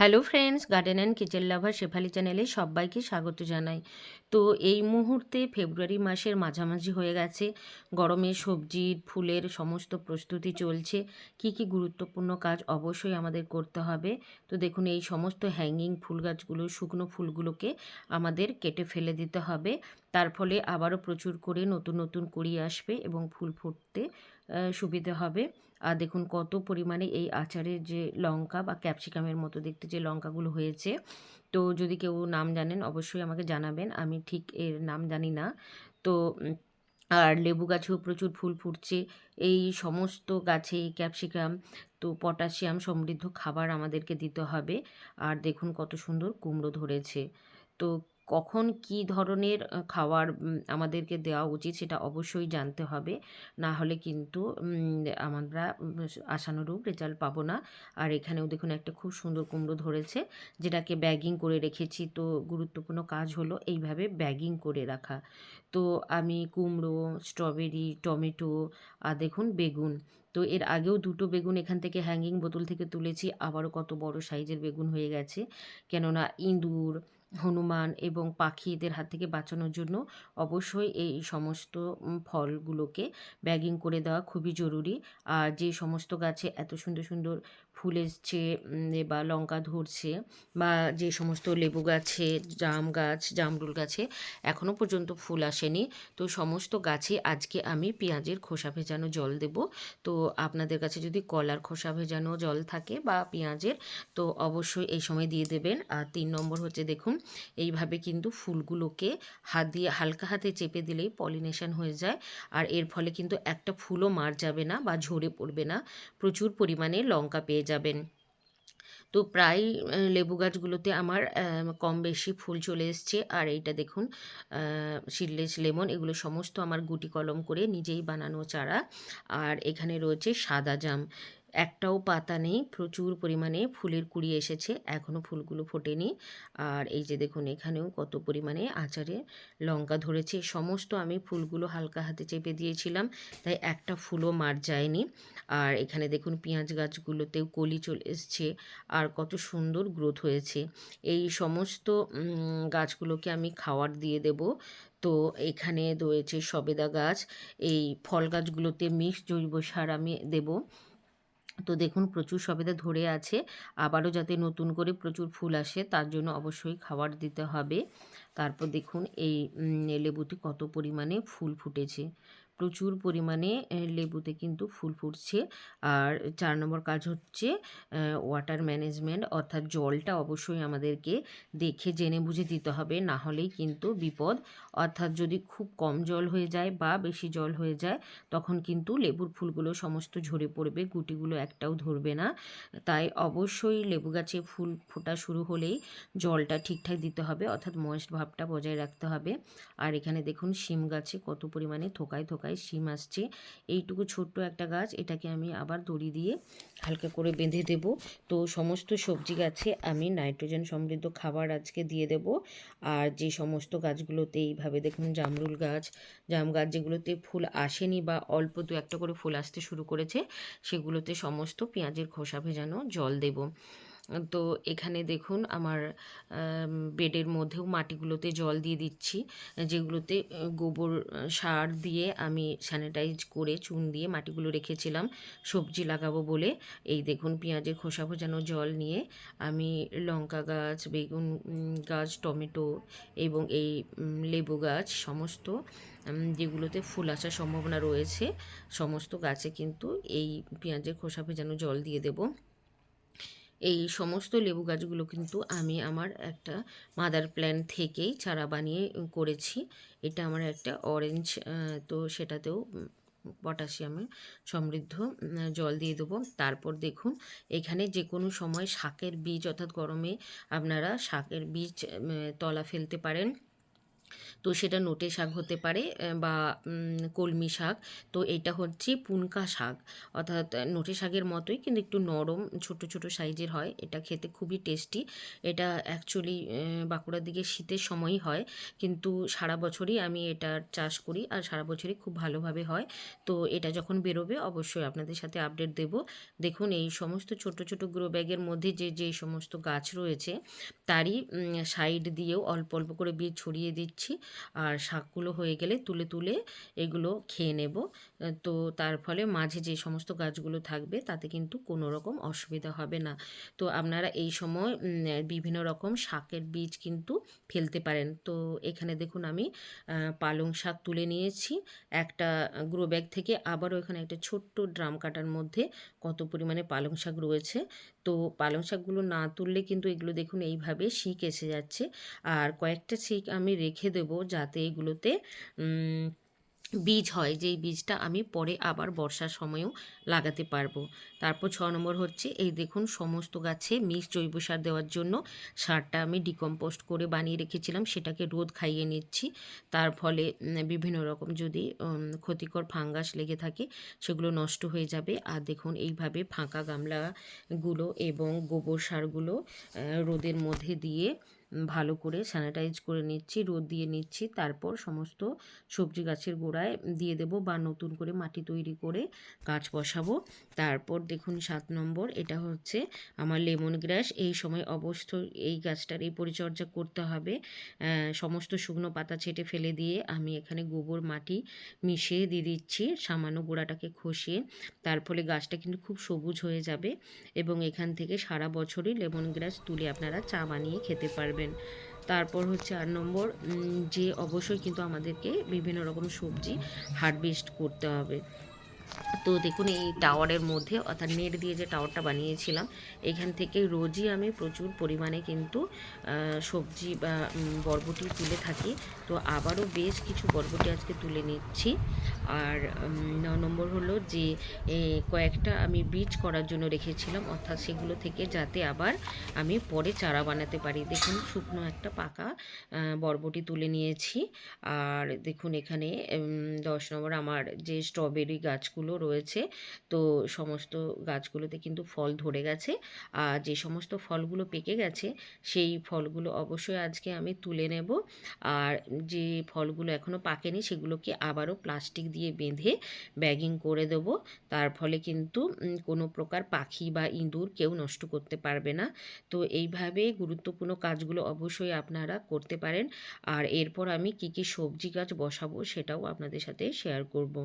Hello friends, garden and kitchen lover Shefali চ্যানেলে সবাইকে স্বাগত জানাই। তো এই মুহূর্তে ফেব্রুয়ারি মাসের মাঝামাঝি হয়ে গেছে। গরমে সবজির ফুলের সমস্ত প্রস্তুতি চলছে। কি কি গুরুত্বপূর্ণ কাজ অবশ্যই আমাদের করতে হবে। তো দেখুন, এই সমস্ত হ্যাঙ্গিং ফুল গাছগুলো, শুকনো ফুলগুলোকে আমাদের কেটে ফেলে দিতে হবে। তার ফলে আবারও প্রচুর করে নতুন নতুন কুড়ি আসবে এবং ফুল ফুটতে সুবিধে হবে। আর দেখুন কত পরিমাণে এই আচারের যে লঙ্কা বা ক্যাপসিকামের মতো দেখতে যে লঙ্কাগুলো হয়েছে। তো যদি কেউ নাম জানেন অবশ্যই আমাকে জানাবেন, আমি ঠিক এর নাম জানি না। তো, আর লেবু গাছেও প্রচুর ফুল ফুটছে। এই সমস্ত গাছে ক্যাপসিকাম, তো পটাশিয়াম সমৃদ্ধ খাবার আমাদেরকে দিতে হবে। আর দেখুন কত সুন্দর কুমড়ো ধরেছে। তো কখন কি ধরনের খাবার আমাদেরকে দেওয়া উচিত সেটা অবশ্যই জানতে হবে। না হলে কিন্তু আমরা আশানুরূপ রেজাল্ট পাবো না। আর এখানেও দেখুন একটা খুব সুন্দর কুমড়ো ধরেছে, যেটাকে ব্যাগিং করে রেখেছি। তো গুরুত্বপূর্ণ কাজ হলো এইভাবে ব্যাগিং করে রাখা। তো আমি কুমড়ো স্ট্রবেরি টমেটো আর দেখুন বেগুন। তো এর আগেও দুটো বেগুন এখান থেকে হ্যাঙ্গিং বোতল থেকে তুলেছি। আবারও কত বড় সাইজের বেগুন হয়ে গেছে। কেননা ইঁদুর হনুমান এবং পাখিদের হাত থেকে বাঁচানোর জন্য অবশ্যই এই সমস্ত ফলগুলোকে ব্যাগিং করে দেওয়া খুবই জরুরি। আর যে সমস্ত গাছে এত সুন্দর সুন্দর ফুল এসছে বা লঙ্কা ধরছে বা যে সমস্ত লেবু গাছে, জাম গাছ, জামরুল গাছে এখনও পর্যন্ত ফুল আসেনি, তো সমস্ত গাছে আজকে আমি পেঁয়াজের খোসা ভেজানো জল দেব। তো আপনাদের কাছে যদি কলার খোসা ভেজানো জল থাকে বা পেঁয়াজের, তো অবশ্যই এই সময় দিয়ে দেবেন। আর তিন নম্বর হচ্ছে দেখুন এইভাবে কিন্তু ফুলগুলোকে হাত দিয়ে হালকা হাতে চেপে দিলেই পলিনেশন হয়ে যায়। আর এর ফলে কিন্তু একটা ফুলও মার যাবে না বা ঝরে পড়বে না। প্রচুর পরিমাণে লঙ্কা পেয়ে যাবেন। তো প্রায় লেবু গাছগুলোতে আমার কম বেশি ফুল চলে এসছে। আর এইটা দেখুন সিডলেস লেমন, এগুলো সমস্ত আমার গুটি কলম করে নিজেই বানানো চারা। আর এখানে রয়েছে সাদা জাম। একটাও পাতা নেই, প্রচুর পরিমাণে ফুলের কুড়ি এসেছে এখনও ফুলগুলো ফোটেনি। আর এই যে দেখুন, এখানেও কত পরিমাণে আচারে লঙ্কা ধরেছে সমস্ত আমি ফুলগুলো হালকা হাতে চেপে দিয়েছিলাম, তাই একটা ফুলও মার যায়নি। আর এখানে দেখুন, পেঁয়াজ গাছগুলোতেও কলি চলে এসছে, আর কত সুন্দর গ্রোথ হয়েছে। এই সমস্ত গাছগুলোকে আমি খাওয়ার দিয়ে দেব। তো এখানে রয়েছে সবেদা গাছ, এই ফল গাছগুলোতে মিক্স জৈব সার আমি দেব। তো দেখুন প্রচুর সবেদা ধরে আছে। আবারও যাতে নতুন করে প্রচুর ফুল আসে, তার জন্য অবশ্যই খাবার দিতে হবে। তারপর দেখুন এই লেবুতে কত পরিমাণে ফুল ফুটেছে। প্রচুর পরিমাণে লেবুতে কিন্তু ফুল ফুটছে। আর চার নম্বর কাজ হচ্ছে ওয়াটার ম্যানেজমেন্ট অর্থাৎ জলটা অবশ্যই আমাদেরকে দেখে, জেনে, বুঝে দিতে হবে। না হলেই কিন্তু বিপদ। অর্থাৎ যদি খুব কম জল হয়ে যায় বা বেশি জল হয়ে যায়, তখন কিন্তু লেবুর ফুলগুলো সমস্ত ঝরে পড়বে, গুটিগুলো একটাও ধরবে না। তাই অবশ্যই লেবু গাছে ফুল ফোটা শুরু হলেই জলটা ঠিকঠাক দিতে হবে। অর্থাৎ ময়েস্ট ভাবটা বজায় রাখতে হবে। আর এখানে দেখুন শিম গাছে কত পরিমাণে থোকায় থোকায় শিম আসছে। এইটুকু ছোট্ট একটা গাছ, এটাকে আমি আবার দড়ি দিয়ে হালকা করে বেঁধে দেব। তো সমস্ত সবজি গাছে আমি নাইট্রোজেন সমৃদ্ধ খাবার আজকে দিয়ে দেব। আর যে সমস্ত গাছগুলোতে এইভাবে দেখুন জামরুল গাছ, জাম গাছ যেগুলোতে ফুল আসেনি বা অল্প দু একটা করে ফুল আসতে শুরু করেছে, সেগুলোতে সমস্ত পেঁয়াজের খোসা ভেজানো জল দেব। তো এখানে দেখুন আমার আম, বেডের মধ্যেও মাটিগুলোতে জল দিয়ে দিচ্ছি যেগুলোতে গোবর সার দিয়ে আমি স্যানিটাইজ করে চুন দিয়ে মাটিগুলো রেখেছিলাম সবজি লাগাবো বলে। এই দেখুন পেঁয়াজের খোসা ভোজানো জল নিয়ে আমি লঙ্কা গাছ বেগুন গাছ টমেটো এবং এই লেবু গাছ সমস্ত যেগুলোতে ফুল আসার সম্ভাবনা রয়েছে সমস্ত গাছে কিন্তু এই পেঁয়াজের খোসা ভেজানো জল দিয়ে দেবো। এই সমস্ত লেবু গাছগুলো কিন্তু আমি আমার একটা মাদার প্ল্যান থেকেই চারা বানিয়ে করেছি। এটা আমার একটা অরেঞ্জ তো সেটাতেও পটাশিয়ামে সমৃদ্ধ জল দিয়ে দেবো। তারপর দেখুন, এখানে যে কোনো সময় শাকের বীজ, অর্থাৎ গরমে আপনারা শাকের বীজ তলা ফেলতে পারেন। তো সেটা নোটে শাক হতে পারে বা কলমি শাক। তো এটা হচ্ছে পুনকা শাক। অর্থাৎ নোটে শাকের মতোই, কিন্তু একটু নরম ছোট ছোট সাইজের হয়। এটা খেতে খুবই টেস্টি। এটা অ্যাকচুয়ালি বাঁকুড়ার দিকে শীতের সময়ই হয়। কিন্তু সারা বছরই আমি এটার চাষ করি, আর সারা বছরই খুব ভালোভাবে হয়। তো এটা যখন বেরোবে, অবশ্যই আপনাদের সাথে আপডেট দেব। দেখুন, এই সমস্ত ছোট ছোট গ্রো ব্যাগের মধ্যে যে যে সমস্ত গাছ রয়েছে, তারই সাইড দিয়েও অল্প অল্প করে বীজ ছড়িয়ে দিচ্ছি। আর শাকগুলো হয়ে গেলে তুলে তুলে এগুলো খেয়ে নেব। তো তার ফলে মাঝে যে সমস্ত গাছগুলো থাকবে তাতে কিন্তু কোনো রকম অসুবিধা হবে না। তো আপনারা এই সময় বিভিন্ন রকম শাকের বীজ কিন্তু ফেলতে পারেন। তো এখানে দেখুন আমি পালং শাক তুলে নিয়েছি। একটা গ্রো ব্যাগ থেকে আবারও এখানে একটা ছোট্ট ড্রাম কাটার মধ্যে কত পরিমাণে পালং শাক রয়েছে। তো পালং শাকগুলো না তুললে কিন্তু এগুলো দেখুন এইভাবে শিক এসে যাচ্ছে। আর কয়েকটা শিক আমি রেখে দেবো যাতে এগুলোতে বীজ হয়। যেই বীজটা আমি পরে আবার বর্ষার সময়ও লাগাতে পারব। তারপর ছ নম্বর হচ্ছে, এই দেখুন সমস্ত গাছে মিক্স জৈব সার দেওয়ার জন্য সারটা আমি ডিকম্পোস্ট করে বানিয়ে রেখেছিলাম, সেটাকে রোদ খাইয়ে নিচ্ছি। তার ফলে বিভিন্ন রকম যদি ক্ষতিকর ফাঙ্গাস লেগে থাকে, সেগুলো নষ্ট হয়ে যাবে। আর দেখুন এইভাবে ফাঁকা গামলাগুলো এবং গোবর সারগুলো রোদের মধ্যে দিয়ে ভালো করে স্যানিটাইজ করে নিচ্ছি, রোদ দিয়ে নিচ্ছি। তারপর সমস্ত সবজি গাছের গোড়ায় দিয়ে দেবো বা নতুন করে মাটি তৈরি করে গাছ বসাবো। তারপর দেখুন সাত নম্বর, এটা হচ্ছে আমার লেমন গ্রাস। এই সময় অবশ্য এই গাছটার এই পরিচর্যা করতে হবে। সমস্ত শুকনো পাতা ছেটে ফেলে দিয়ে আমি এখানে গোবর, মাটি মিশিয়ে দিয়ে দিচ্ছি, সামান্য গোড়াটাকে খসিয়ে। তার ফলে গাছটা কিন্তু খুব সবুজ হয়ে যাবে এবং এখান থেকে সারা বছরই লেমন গ্রাস তুলে আপনারা চা বানিয়ে খেতে পারবেন। তারপর হচ্ছে আট নম্বর যে অবশ্যই কিন্তু আমাদেরকে বিভিন্ন রকম সবজি হারভেস্ট করতে হবে। তো দেখুন, এই টাওয়ারের মধ্যে অর্থাৎ নেট দিয়ে যে টাওয়ারটা বানিয়েছিলাম, এখান থেকে রোজই আমি প্রচুর পরিমাণে কিন্তু সবজি বা বরবটি তুলে থাকি। তো আবারও বেশ কিছু বরবটি আজকে তুলে নিচ্ছি। আর নম্বর হলো যে কয়েকটা আমি বীজ করার জন্য রেখেছিলাম, অর্থাৎ সেগুলো থেকে যাতে আবার আমি পরে চারা বানাতে পারি। দেখুন, শুকনো একটা পাকা বরবটি তুলে নিয়েছি। আর দেখুন, এখানে দশ নম্বর আমার যে স্ট্রবেরি গাছগুলো রয়েছে। তো সমস্ত গাছগুলোতে কিন্তু ফল ধরে গেছে। আর যে সমস্ত ফলগুলো পেকে গেছে, সেই ফলগুলো অবশ্যই আজকে আমি তুলে নেব। আর যে ফলগুলো এখনও পাকেনি, সেগুলোকে আবারও প্লাস্টিক দিয়ে বেঁধে ব্যাগিং করে দেব। তার ফলে কিন্তু কোনো প্রকার পাখি বা ইঁদুর কেউ নষ্ট করতে পারবে না। তো এইভাবে গুরুত্বপূর্ণ কাজগুলো অবশ্যই আপনারা করতে পারেন। আর এরপর আমি কি কি সবজি গাছ বসাবো, সেটাও আপনাদের সাথে শেয়ার করব।